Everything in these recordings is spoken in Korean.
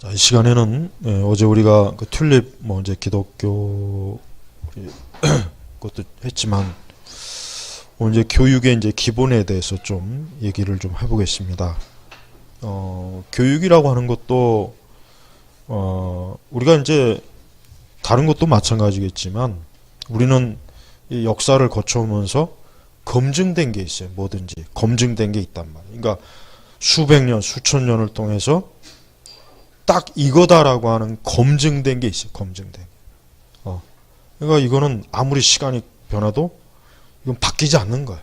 자, 이 시간에는 예, 어제 우리가 그 튤립 뭐 이제 기독교 것도 했지만 오늘 이제 교육의 이제 기본에 대해서 좀 얘기를 좀 해보겠습니다. 어, 교육이라고 하는 것도 어, 우리가 이제 다른 것도 마찬가지겠지만 우리는 이 역사를 거쳐오면서 검증된 게 있어요. 뭐든지 검증된 게 있단 말이에요. 그러니까 수백 년, 수천 년을 통해서 딱 이거다라고 하는 검증된 게 있어요. 검증된. 게. 어. 그러니까 이거는 아무리 시간이 변화도 이건 바뀌지 않는 거예요.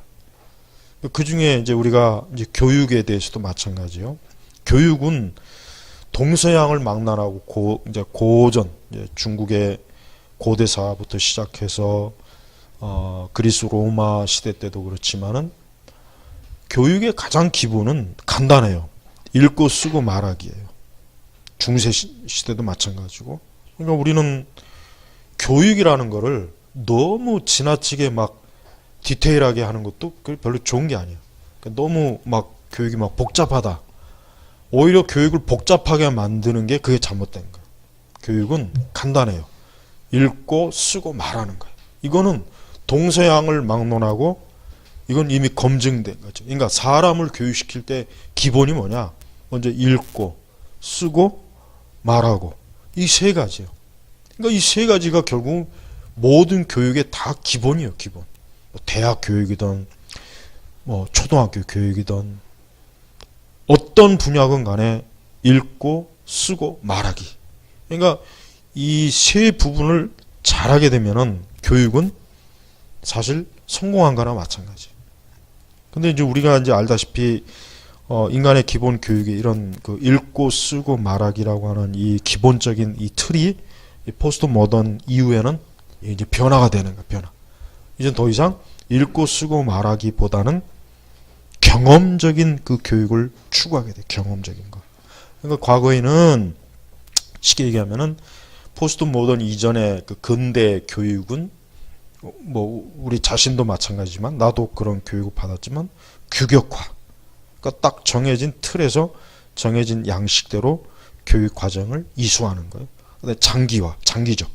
그 중에 이제 우리가 이제 교육에 대해서도 마찬가지요. 교육은 동서양을 망라하고 고 이제 고전 이제 중국의 고대사부터 시작해서 어, 그리스 로마 시대 때도 그렇지만은 교육의 가장 기본은 간단해요. 읽고 쓰고 말하기예요. 중세 시- 시대도 마찬가지고. 그러니까 우리는 교육이라는 거를 너무 지나치게 막 디테일하게 하는 것도 그 별로 좋은 게 아니에요. 그러니까 너무 막 교육이 막 복잡하다. 오히려 교육을 복잡하게 만드는 게 그게 잘못된 거예요. 교육은 간단해요. 읽고 쓰고 말하는 거예요. 이거는 동서양을 막론하고 이건 이미 검증된 거죠. 그러니까 사람을 교육시킬 때 기본이 뭐냐? 먼저 읽고 쓰고 말하고 이 세 가지요. 그러니까 이 세 가지가 결국 모든 교육의 다 기본이에요. 기본. 뭐 대학 교육이든 뭐 초등학교 교육이든 어떤 분야건 간에 읽고 쓰고 말하기. 그러니까 이 세 부분을 잘하게 되면은 교육은 사실 성공한 거나 마찬가지. 근데 이제 우리가 이제 알다시피 어, 인간의 기본 교육이 이런 그 읽고 쓰고 말하기라고 하는 이 기본적인 이 틀이 이 포스트 모던 이후에는 이제 변화가 되는 거야, 변화. 이제 더 이상 읽고 쓰고 말하기보다는 경험적인 그 교육을 추구하게 돼, 경험적인 거. 그러니까 과거에는 쉽게 얘기하면은 포스트 모던 이전의 그 근대 교육은 뭐 우리 자신도 마찬가지지만 나도 그런 교육을 받았지만 규격화. 그러니까 딱 정해진 틀에서 정해진 양식대로 교육 과정을 이수하는 거예요. 근데 장기화, 장기적.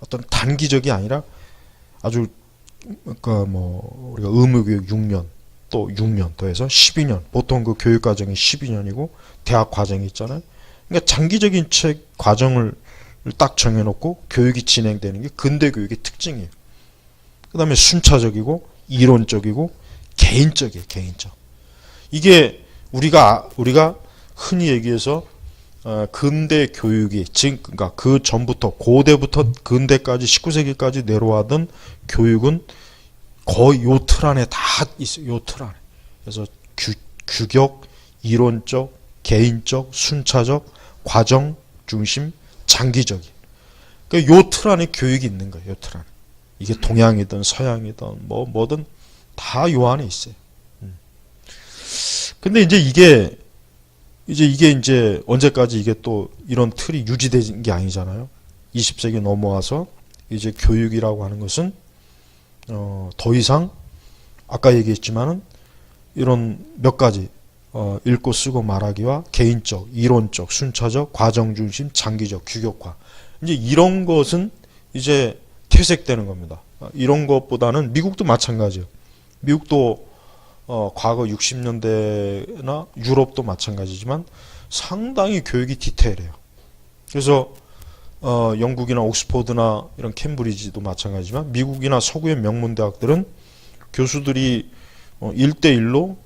어떤 단기적이 아니라 아주 그뭐 우리가 의무 교육 6년 또 6년 더해서 12년. 보통 그 교육 과정이 12년이고 대학 과정이 있잖아요. 그러니까 장기적인 책 과정을 딱 정해놓고 교육이 진행되는 게 근대 교육의 특징이에요. 그 다음에 순차적이고 이론적이고 개인적이에요. 개인적. 이게 우리가 우리가 흔히 얘기해서 어, 근대 교육이 지금 그러니까 그 전부터 고대부터 근대까지 19세기까지 내려와던 교육은 거의 요 틀 안에 다 있어요. 요틀 안에. 그래서 규, 규격, 이론적, 개인적, 순차적, 과정 중심, 장기적인. 그러니까 요 틀 안에 교육이 있는 거예요. 요 틀 안에. 이게 동양이든 서양이든 뭐 뭐든 다 요 안에 있어요. 음. 근데 이제 이게 이제 이게 이제 언제까지 이게 또 이런 틀이 유지되는 게 아니잖아요. 20세기 넘어와서 이제 교육이라고 하는 것은 어, 더 이상 아까 얘기했지만은 이런 몇 가지 어, 읽고 쓰고 말하기와 개인적, 이론적, 순차적, 과정 중심, 장기적, 규격화 이제 이런 것은 이제 퇴색되는 겁니다. 어, 이런 것보다는 미국도 마찬가지예요. 미국도 어, 과거 60년대나 유럽도 마찬가지지만 상당히 교육이 디테일해요. 그래서 어, 영국이나 옥스퍼드나 이런 캠브리지도 마찬가지지만 미국이나 서구의 명문 대학들은 교수들이 어, 1대1로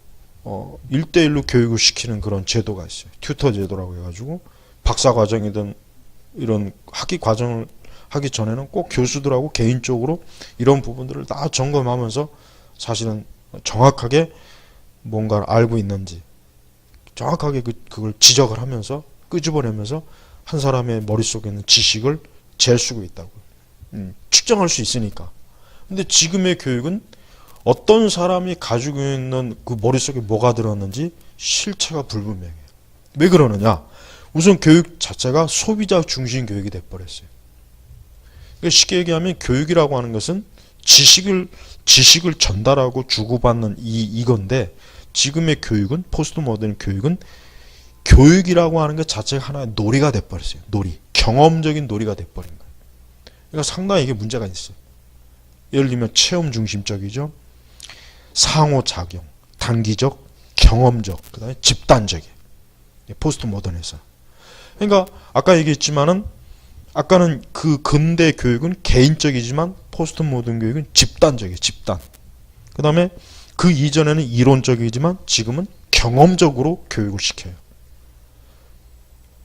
어, 1대1로 교육을 시키는 그런 제도가 있어요. 튜터 제도라고 해가지고 박사 과정이든 이런 학위 과정을 하기 전에는 꼭 교수들하고 개인적으로 이런 부분들을 다 점검하면서 사실은 정확하게 뭔가를 알고 있는지 정확하게 그, 그걸 지적을 하면서 끄집어내면서 한 사람의 머릿속에 있는 지식을 잴 수가 있다고. 음, 측정할 수 있으니까. 근데 지금의 교육은 어떤 사람이 가지고 있는 그 머릿속에 뭐가 들었는지 실체가 불분명해요. 왜 그러느냐? 우선 교육 자체가 소비자 중심 교육이 돼버렸어요. 그러니까 쉽게 얘기하면 교육이라고 하는 것은 지식을 지식을 전달하고 주고받는 이 이건데 지금의 교육은 포스트 모던 교육은 교육이라고 하는 것 자체가 하나의 놀이가 돼버렸어요. 놀이. 경험적인 놀이가 돼버린 거예요. 그러니까 상당히 이게 문제가 있어요. 예를 들면 체험 중심적이죠. 상호작용, 단기적, 경험적, 그 다음에 집단적이에요. 포스트 모던에서. 그러니까 아까 얘기했지만은 아까는 그 근대 교육은 개인적이지만 포스트 모던 교육은 집단적이에요. 집단. 그 다음에 그 이전에는 이론적이지만 지금은 경험적으로 교육을 시켜요.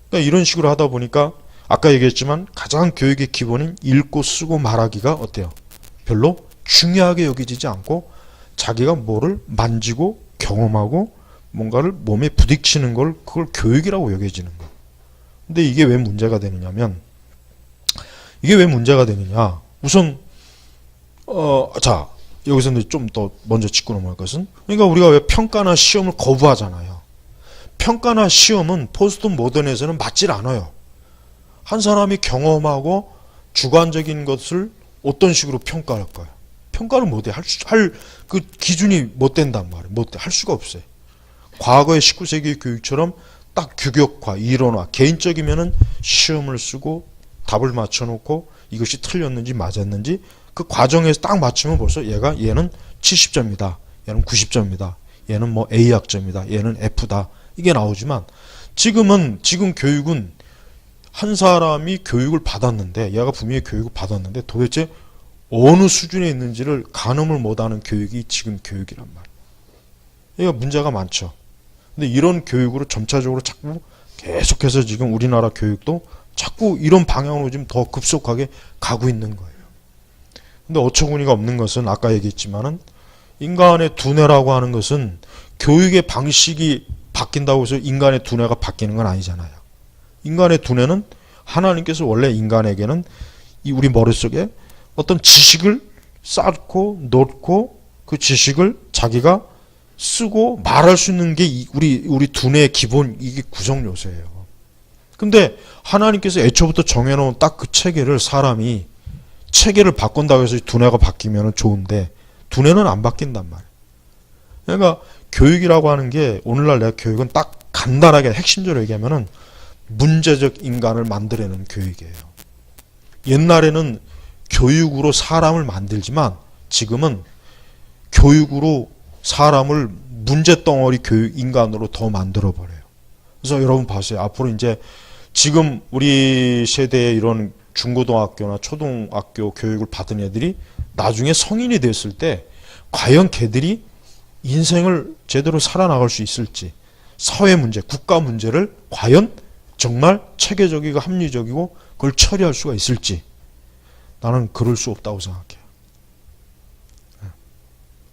그러니까 이런 식으로 하다 보니까 아까 얘기했지만 가장 교육의 기본인 읽고 쓰고 말하기가 어때요? 별로 중요하게 여기지지 않고 자기가 뭐를 만지고 경험하고 뭔가를 몸에 부딪히는 걸 그걸 교육이라고 여겨지는 거. 근데 이게 왜 문제가 되느냐면 이게 왜 문제가 되느냐? 우선 어, 자, 여기서 좀 더 먼저 짚고 넘어갈 것은 그러니까 우리가 왜 평가나 시험을 거부하잖아요. 평가나 시험은 포스트 모던에서는 맞질 않아요. 한 사람이 경험하고 주관적인 것을 어떤 식으로 평가할 거예요? 평가를 못해. 할, 수- 할, 그 기준이 못 된단 말이에요. 못 돼. 할 수가 없어요. 과거의 19세기 교육처럼 딱 규격화, 이론화, 개인적이면은 시험을 쓰고 답을 맞춰놓고 이것이 틀렸는지 맞았는지 그 과정에서 딱 맞추면 벌써 얘가 얘는 70점이다. 얘는 90점이다. 얘는 뭐 A 학점이다. 얘는 F다. 이게 나오지만 지금은 지금 교육은 한 사람이 교육을 받았는데 얘가 분명히 교육을 받았는데 도대체 어느 수준에 있는지를 가늠을 못하는 교육이 지금 교육이란 말이에요. 이거 문제가 많죠. 근데 이런 교육으로 점차적으로 자꾸 계속해서 지금 우리나라 교육도 자꾸 이런 방향으로 지금 더 급속하게 가고 있는 거예요. 근데 어처구니가 없는 것은 아까 얘기했지만은 인간의 두뇌라고 하는 것은 교육의 방식이 바뀐다고 해서 인간의 두뇌가 바뀌는 건 아니잖아요. 인간의 두뇌는 하나님께서 원래 인간에게는 이 우리 머릿속에 어떤 지식을 쌓고 놓고 그 지식을 자기가 쓰고 말할 수 있는 게 이- 우리 우리 두뇌의 기본 이게 구성 요소예요. 근데 하나님께서 애초부터 정해놓은 딱 그 체계를 사람이 체계를 바꾼다고 해서 두뇌가 바뀌면 좋은데 두뇌는 안 바뀐단 말이에요. 그러니까 교육이라고 하는 게 오늘날 내가 교육은 딱 간단하게 핵심적으로 얘기하면은 문제적 인간을 만들어내는 교육이에요. 옛날에는 교육으로 사람을 만들지만 지금은 교육으로 사람을 문제덩어리 교육 인간으로 더 만들어 버려요. 그래서 여러분 봐세요. 앞으로 이제 지금 우리 세대의 이런 중고등학교나 초등학교 교육을 받은 애들이 나중에 성인이 됐을 때 과연 걔들이 인생을 제대로 살아나갈 수 있을지 사회 문제, 국가 문제를 과연 정말 체계적이고 합리적이고 그걸 처리할 수가 있을지 나는 그럴 수 없다고 생각해요. 예.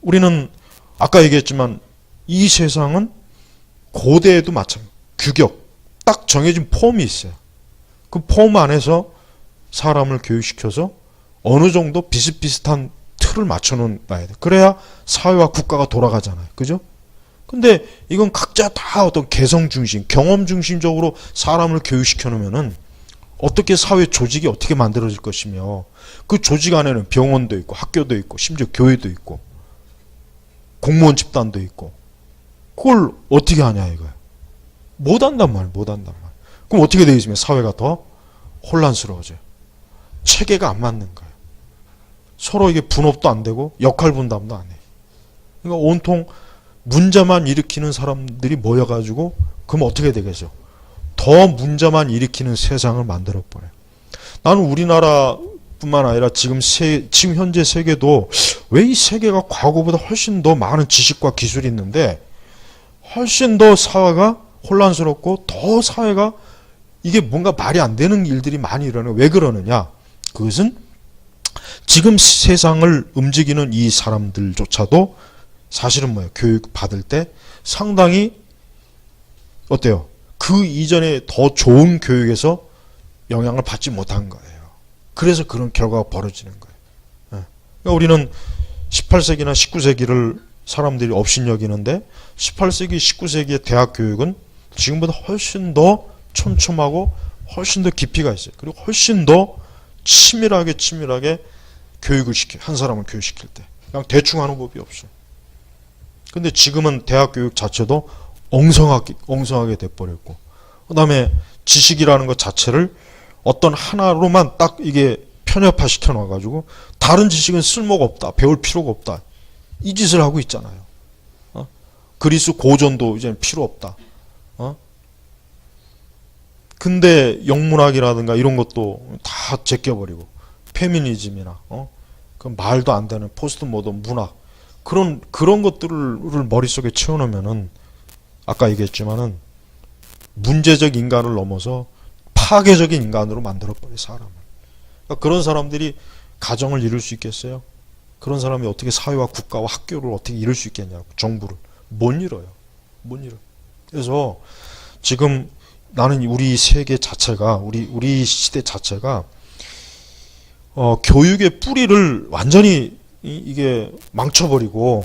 우리는 아까 얘기했지만 이 세상은 고대에도 마찬가지 규격 딱 정해진 폼이 있어요. 그 폼 안에서 사람을 교육시켜서 어느 정도 비슷비슷한 틀을 맞춰놓은 봐야 돼. 그래야 사회와 국가가 돌아가잖아요. 그죠? 근데 이건 각자 다 어떤 개성 중심, 경험 중심적으로 사람을 교육시켜 놓으면은 어떻게 사회 조직이 어떻게 만들어질 것이며 그 조직 안에는 병원도 있고 학교도 있고 심지어 교회도 있고 공무원 집단도 있고 그걸 어떻게 하냐 이거야. 못 한단 말, 못 한단 말. 그럼 어떻게 있으면 사회가 더 혼란스러워져요. 체계가 안 맞는 거예요. 서로 이게 분업도 안 되고 역할 분담도 안 해. 그러니까 온통 문제만 일으키는 사람들이 모여가지고 그럼 어떻게 되겠어? 더 문제만 일으키는 세상을 만들어 버려. 나는 우리나라뿐만 아니라 지금 세, 지금 현재 세계도 왜 이 세계가 과거보다 훨씬 더 많은 지식과 기술이 있는데 훨씬 더 사회가 혼란스럽고 더 사회가 이게 뭔가 말이 안 되는 일들이 많이 일어나요. 왜 그러느냐? 그것은 지금 세상을 움직이는 이 사람들조차도 사실은 뭐예요? 교육 받을 때 상당히 어때요? 그 이전에 더 좋은 교육에서 영향을 받지 못한 거예요. 그래서 그런 결과가 벌어지는 거예요. 예. 그러니까 우리는 18세기나 19세기를 사람들이 업신여기는데 18세기, 19세기의 대학 교육은 지금보다 훨씬 더 촘촘하고 훨씬 더 깊이가 있어요. 그리고 훨씬 더 치밀하게 치밀하게 교육을 시켜 한 사람을 교육시킬 때 그냥 대충 하는 법이 없어요. 근데 지금은 대학 교육 자체도 엉성하게 엉성하게 돼버렸고 그다음에 지식이라는 것 자체를 어떤 하나로만 딱 이게 편협화 시켜 놔가지고 다른 지식은 쓸모가 없다 배울 필요가 없다 이 짓을 하고 있잖아요. 어? 그리스 고전도 이제 필요 없다. 어? 근데 영문학이라든가 이런 것도 다 제껴버리고 페미니즘이나 어? 그 말도 안 되는 포스트 모던 문학 그런 그런 것들을 머릿속에 채워놓으면은 아까 얘기했지만은 문제적 인간을 넘어서 파괴적인 인간으로 만들어버려 사람을. 그러니까 그런 사람들이 가정을 이룰 수 있겠어요? 그런 사람이 어떻게 사회와 국가와 학교를 어떻게 이룰 수 있겠냐고 정부를 못 이뤄요. 못 이뤄. 그래서 지금 나는 우리 세계 자체가 우리 우리 시대 자체가 어, 교육의 뿌리를 완전히 이, 이게 망쳐버리고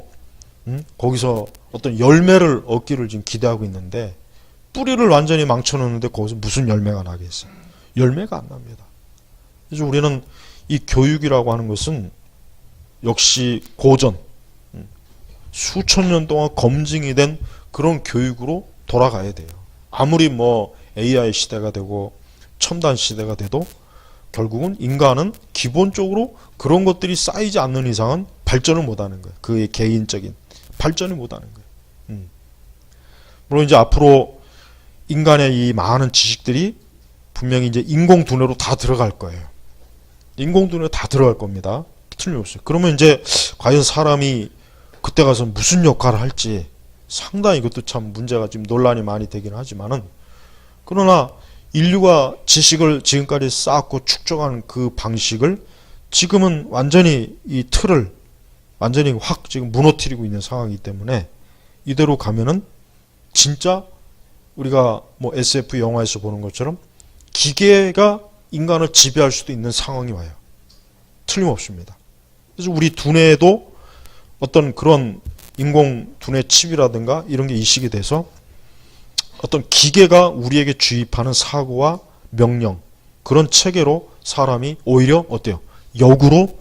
음? 거기서 어떤 열매를 얻기를 지금 기대하고 있는데 뿌리를 완전히 망쳐놓는데 거기서 무슨 열매가 나겠어요? 열매가 안 납니다. 그래서 우리는 이 교육이라고 하는 것은 역시 고전 음, 수천 년 동안 검증이 된 그런 교육으로 돌아가야 돼요. 아무리 뭐 AI 시대가 되고 첨단 시대가 돼도 결국은 인간은 기본적으로 그런 것들이 쌓이지 않는 이상은 발전을 못하는 거예요. 그의 개인적인 발전을 못하는 거예요. 음. 물론 이제 앞으로 인간의 이 많은 지식들이 분명히 이제 인공 두뇌로 다 들어갈 거예요. 인공 두뇌 다 들어갈 겁니다. 틀림없어요. 그러면 이제 과연 사람이 그때 가서 무슨 역할을 할지 상당히 이것도 참 문제가 지금 논란이 많이 되긴 하지만은 그러나 인류가 지식을 지금까지 쌓았고 축적한 그 방식을 지금은 완전히 이 틀을 완전히 확 지금 무너뜨리고 있는 상황이기 때문에 이대로 가면은 진짜 우리가 뭐 SF 영화에서 보는 것처럼 기계가 인간을 지배할 수도 있는 상황이 와요. 틀림없습니다. 그래서 우리 두뇌에도 어떤 그런 인공 두뇌 칩이라든가 이런 게 이식이 돼서 어떤 기계가 우리에게 주입하는 사고와 명령 그런 체계로 사람이 오히려 어때요? 역으로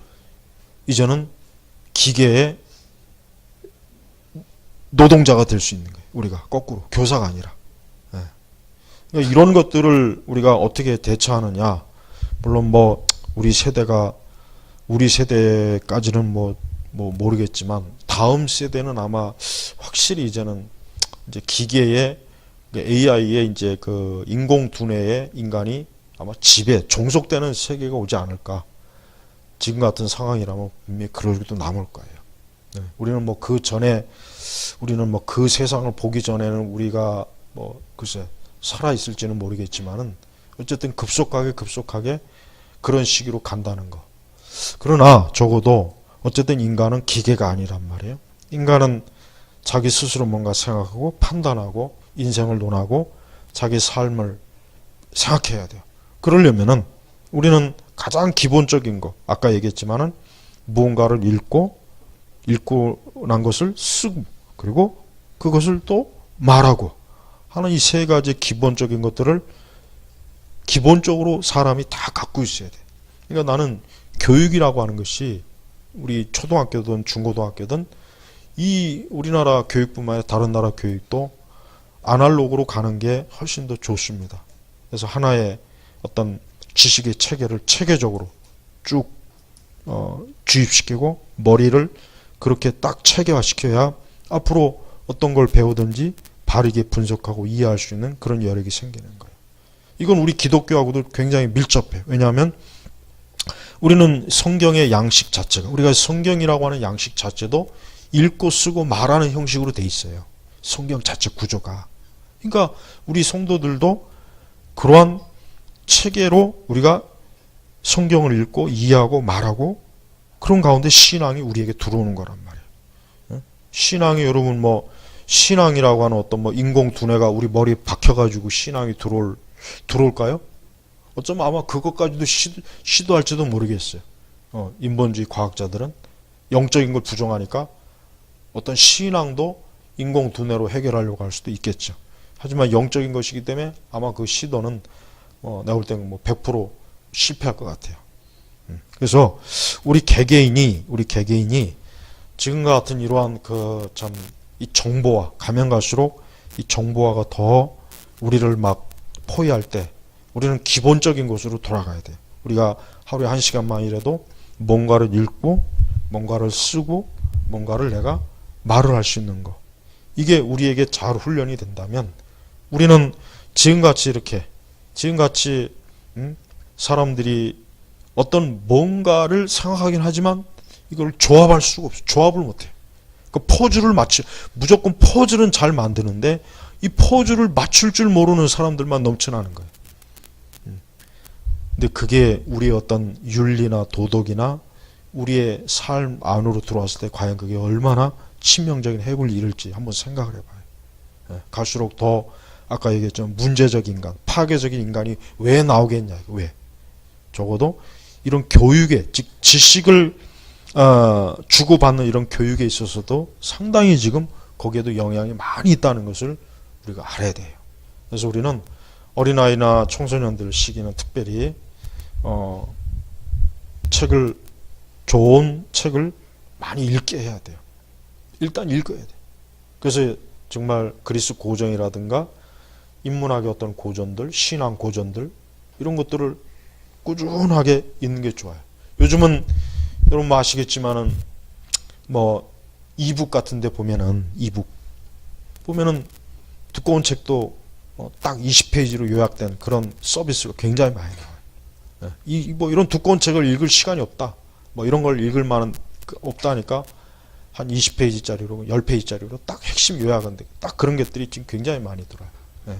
이제는 기계의 노동자가 될 수 있는 거예요. 우리가 거꾸로 교사가 아니라 예. 그러니까 이런 것들을 우리가 어떻게 대처하느냐 물론 뭐 우리 세대가 우리 세대까지는 뭐, 뭐 모르겠지만 다음 세대는 아마 확실히 이제는 이제 기계의 AI의 이제 그 인공 두뇌의 인간이 아마 지배 종속되는 세계가 오지 않을까. 지금 같은 상황이라면 분명히 그러기도 남을 거예요. 네. 우리는 뭐 그 전에 우리는 뭐 그 세상을 보기 전에는 우리가 뭐 글쎄 살아 있을지는 모르겠지만은 어쨌든 급속하게 급속하게 그런 시기로 간다는 거. 그러나 적어도 어쨌든 인간은 기계가 아니란 말이에요. 인간은 자기 스스로 뭔가 생각하고 판단하고 인생을 논하고 자기 삶을 생각해야 돼요. 그러려면은 우리는 가장 기본적인 거 아까 얘기했지만은 무언가를 읽고 읽고 난 것을 쓰고 그리고 그것을 또 말하고 하는 이 세 가지 기본적인 것들을 기본적으로 사람이 다 갖고 있어야 돼. 그러니까 나는 교육이라고 하는 것이 우리 초등학교든 중고등학교든 이 우리나라 교육뿐만 아니라 다른 나라 교육도 아날로그로 가는 게 훨씬 더 좋습니다. 그래서 하나의 어떤 지식의 체계를 체계적으로 쭉 어, 주입시키고 머리를 그렇게 딱 체계화시켜야 앞으로 어떤 걸 배우든지 바르게 분석하고 이해할 수 있는 그런 여력이 생기는 거예요. 이건 우리 기독교하고도 굉장히 밀접해요. 왜냐하면 우리는 성경의 양식 자체가 우리가 성경이라고 하는 양식 자체도 읽고 쓰고 말하는 형식으로 돼 있어요. 성경 자체 구조가. 그러니까 우리 성도들도 그러한 체계로 우리가 성경을 읽고 이해하고 말하고 그런 가운데 신앙이 우리에게 들어오는 거란 말이에요. 신앙이 여러분 뭐 신앙이라고 하는 어떤 뭐 인공 두뇌가 우리 머리에 박혀가지고 신앙이 들어올 들어올까요? 어쩌면 아마 그것까지도 시도, 시도 할지도 모르겠어요. 어, 인본주의 과학자들은 영적인 걸 부정하니까 어떤 신앙도 인공 두뇌로 해결하려고 할 수도 있겠죠. 하지만 영적인 것이기 때문에 아마 그 시도는 어, 볼 때는 뭐100% 실패할 것 같아요. 음. 그래서 우리 개개인이 우리 개개인이 지금과 같은 이러한 그 참 이 정보와 가면 갈수록 이 정보화가 더 우리를 막 포위할 때 우리는 기본적인 곳으로 돌아가야 돼요. 우리가 하루에 한 시간만이라도 뭔가를 읽고 뭔가를 쓰고 뭔가를 내가 말을 할 수 있는 거. 이게 우리에게 잘 훈련이 된다면 우리는 지금같이 이렇게 지금같이 음? 사람들이 어떤 뭔가를 생각하긴 하지만 이걸 조합할 수가 없어. 조합을 못해. 그 포즈를 맞추 무조건 포즈는 잘 만드는데 이 포즈를 맞출 줄 모르는 사람들만 넘쳐나는 거예요. 음. 근데 그게 우리의 어떤 윤리나 도덕이나 우리의 삶 안으로 들어왔을 때 과연 그게 얼마나 치명적인 해를 이룰지 한번 생각을 해봐요. 예, 갈수록 더 아까 얘기했지만 문제적 인간, 파괴적인 인간이 왜 나오겠냐, 왜? 적어도 이런 교육에, 즉 지식을 어, 주고받는 이런 교육에 있어서도 상당히 지금 거기에도 영향이 많이 있다는 것을 우리가 알아야 돼요. 그래서 우리는 어린아이나 청소년들 시기는 특별히 어, 책을 좋은 책을 많이 읽게 해야 돼요. 일단 읽어야 돼. 그래서 정말 그리스 고전이라든가 인문학의 어떤 고전들, 신앙 고전들 이런 것들을 꾸준하게 읽는 게 좋아요. 요즘은 여러분 뭐 아시겠지만은 뭐 이북 같은 데 보면은 이북 보면은 두꺼운 책도 뭐딱 20페이지로 요약된 그런 서비스가 굉장히 많이 나와요. 예, 이뭐 이런 두꺼운 책을 읽을 시간이 없다. 뭐 이런 걸 읽을 만한 그 없다니까 한 20페이지짜리로 10페이지짜리로 딱 핵심 요약은 돼. 딱 그런 것들이 지금 굉장히 많이 들어요. 예.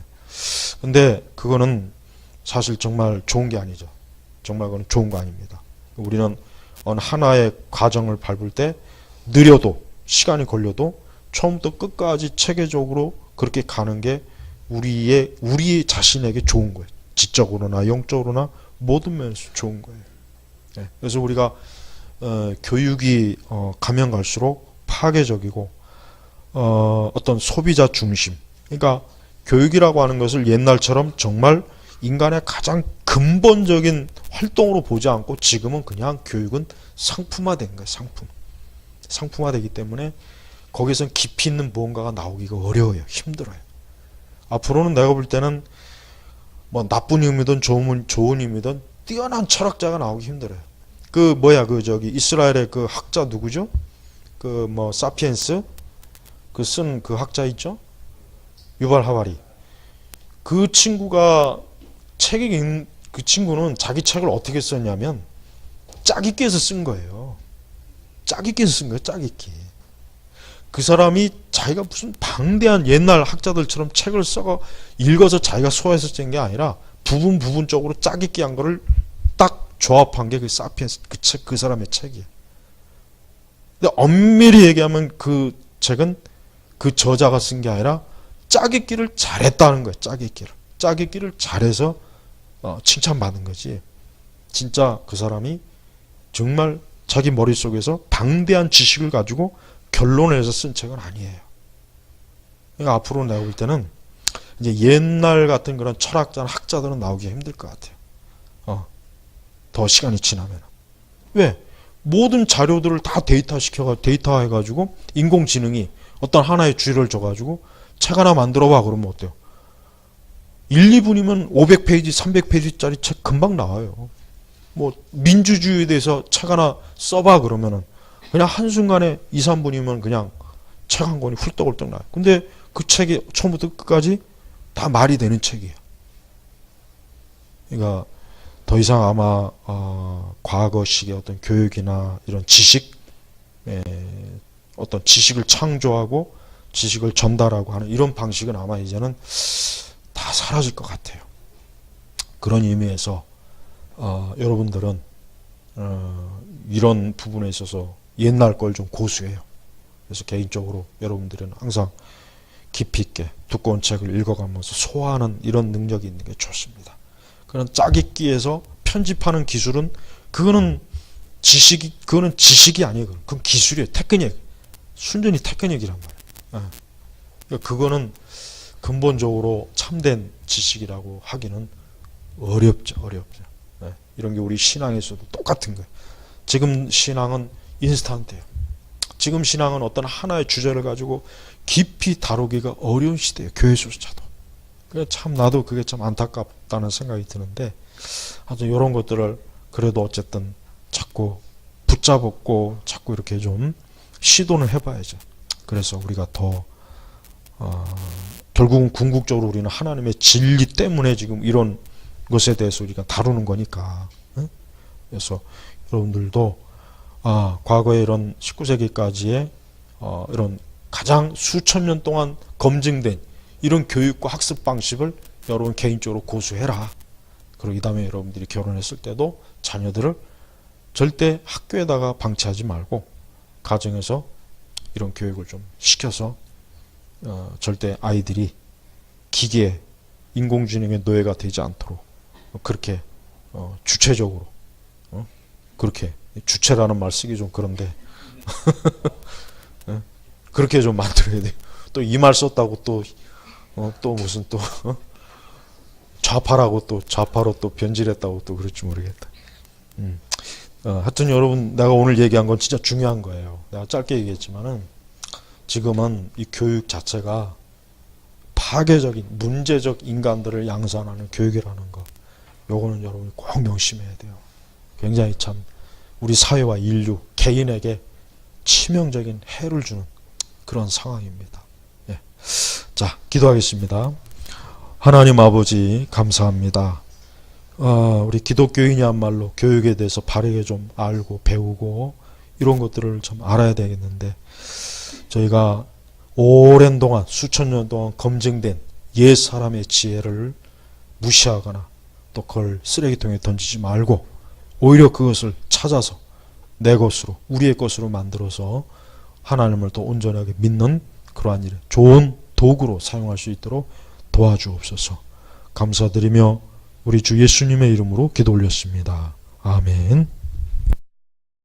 근데 그거는 사실 정말 좋은 게 아니죠. 정말 그건 좋은 거 아닙니다. 우리는 어느 하나의 과정을 밟을 때 느려도 시간이 걸려도 처음부터 끝까지 체계적으로 그렇게 가는 게 우리의 우리 자신에게 좋은 거예요. 지적으로나 영적으로나 모든 면에서 좋은 거예요. 예. 그래서 우리가 어, 교육이 어, 가면 갈수록 파괴적이고 어, 어떤 소비자 중심. 그러니까 교육이라고 하는 것을 옛날처럼 정말 인간의 가장 근본적인 활동으로 보지 않고 지금은 그냥 교육은 상품화된 거예요. 상품. 상품화되기 때문에 거기선 깊이 있는 무언가가 나오기가 어려워요. 힘들어요. 앞으로는 내가 볼 때는 뭐 나쁜 의미든 좋은 좋은 의미든 뛰어난 철학자가 나오기 힘들어요. 그 뭐야 그 저기 이스라엘의 그 학자 누구죠? 그 뭐 사피엔스 그 쓴그 학자 있죠? 유발 하와리. 그 친구가 책이 읽- 그 친구는 자기 책을 어떻게 썼냐면 짜깁기에서 쓴 거예요. 짜깁기에서 쓴 거예요. 짜깁기. 그 사람이 자기가 무슨 방대한 옛날 학자들처럼 책을 써가 읽어서 자기가 소화해서 쓴게 아니라 부분 부분적으로 짜깁기 한 거를 딱 조합한 게 그 사피엔스 그 책 그 사람의 책이에요. 근데 엄밀히 얘기하면 그 책은 그 저자가 쓴 게 아니라 짜깁기를 잘했다는 거예요. 짜깁기를 짜깁기를 잘해서 어, 칭찬받는 거지. 진짜 그 사람이 정말 자기 머릿속에서 방대한 지식을 가지고 결론을 내서 쓴 책은 아니에요. 그러니까 앞으로 내가 볼 때는 이제 옛날 같은 그런 철학자나 학자들은 나오기 힘들 것 같아요. 어, 더 시간이 지나면. 왜? 모든 자료들을 다 데이터 시켜가 데이터 해가지고 인공지능이 어떤 하나의 주의를 줘가지고 책 하나 만들어봐 그러면 어때요? 1, 2분이면 500페이지, 300페이지짜리 책 금방 나와요. 뭐 민주주의에 대해서 책 하나 써봐 그러면은 그냥 한순간에 2, 3분이면 그냥 책 한 권이 훌떡훌떡 나요. 근데 그 책이 처음부터 끝까지 다 말이 되는 책이에요. 그러니까 더 이상 아마 어, 과거식의 어떤 교육이나 이런 지식, 에, 어떤 지식을 창조하고 지식을 전달하고 하는 이런 방식은 아마 이제는 다 사라질 것 같아요. 그런 의미에서 어, 여러분들은 어, 이런 부분에 있어서 옛날 걸 좀 고수해요. 그래서 개인적으로 여러분들은 항상 깊이 있게 두꺼운 책을 읽어가면서 소화하는 이런 능력이 있는 게 좋습니다. 그런 짜깁기에서 편집하는 기술은 그거는 지식이 그거는 지식이 아니에요. 그건 기술이에요. 테크닉. 순전히 테크닉이란 말이에요. 예. 그러니까 그거는 근본적으로 참된 지식이라고 하기는 어렵죠. 어렵죠. 예. 이런 게 우리 신앙에서도 똑같은 거예요. 지금 신앙은 인스턴트예요. 지금 신앙은 어떤 하나의 주제를 가지고 깊이 다루기가 어려운 시대예요. 교회조차도. 참 나도 그게 참 안타깝다는 생각이 드는데 아주 이런 것들을 그래도 어쨌든 자꾸 붙잡고 자꾸 이렇게 좀 시도는 해봐야죠. 그래서 우리가 더 어, 결국은 궁극적으로 우리는 하나님의 진리 때문에 지금 이런 것에 대해서 우리가 다루는 거니까. 응? 그래서 여러분들도 아, 과거에 이런 19세기까지의 어, 이런 가장 수천 년 동안 검증된 이런 교육과 학습 방식을 여러분 개인적으로 고수해라. 그리고 이 다음에 여러분들이 결혼했을 때도 자녀들을 절대 학교에다가 방치하지 말고 가정에서 이런 교육을 좀 시켜서 어, 절대 아이들이 기계 인공지능의 노예가 되지 않도록 그렇게 어, 주체적으로 어? 그렇게 주체라는 말 쓰기 좀 그런데 예? 그렇게 좀 만들어야 돼요. 또 이 말 썼다고 또 어, 또 무슨 또 어? 좌파라고 또 좌파로 또 변질했다고 또 그럴지 모르겠다. 음. 어, 하여튼 여러분 내가 오늘 얘기한 건 진짜 중요한 거예요. 내가 짧게 얘기했지만은 지금은 이 교육 자체가 파괴적인 문제적 인간들을 양산하는 교육이라는 거. 요거는 여러분이 꼭 명심해야 돼요. 굉장히 참 우리 사회와 인류 개인에게 치명적인 해를 주는 그런 상황입니다. 예. 자, 기도하겠습니다. 하나님 아버지 감사합니다. 어, 우리 기독교인이야말로 교육에 대해서 바르게 좀 알고 배우고 이런 것들을 좀 알아야 되겠는데 저희가 오랜 동안 수천 년 동안 검증된 옛 사람의 지혜를 무시하거나 또 그걸 쓰레기통에 던지지 말고 오히려 그것을 찾아서 내 것으로 우리의 것으로 만들어서 하나님을 더 온전하게 믿는 그러한 일에 좋은 도구로 사용할 수 있도록 도와주옵소서. 감사드리며 우리 주 예수님의 이름으로 기도 올렸습니다. 아멘.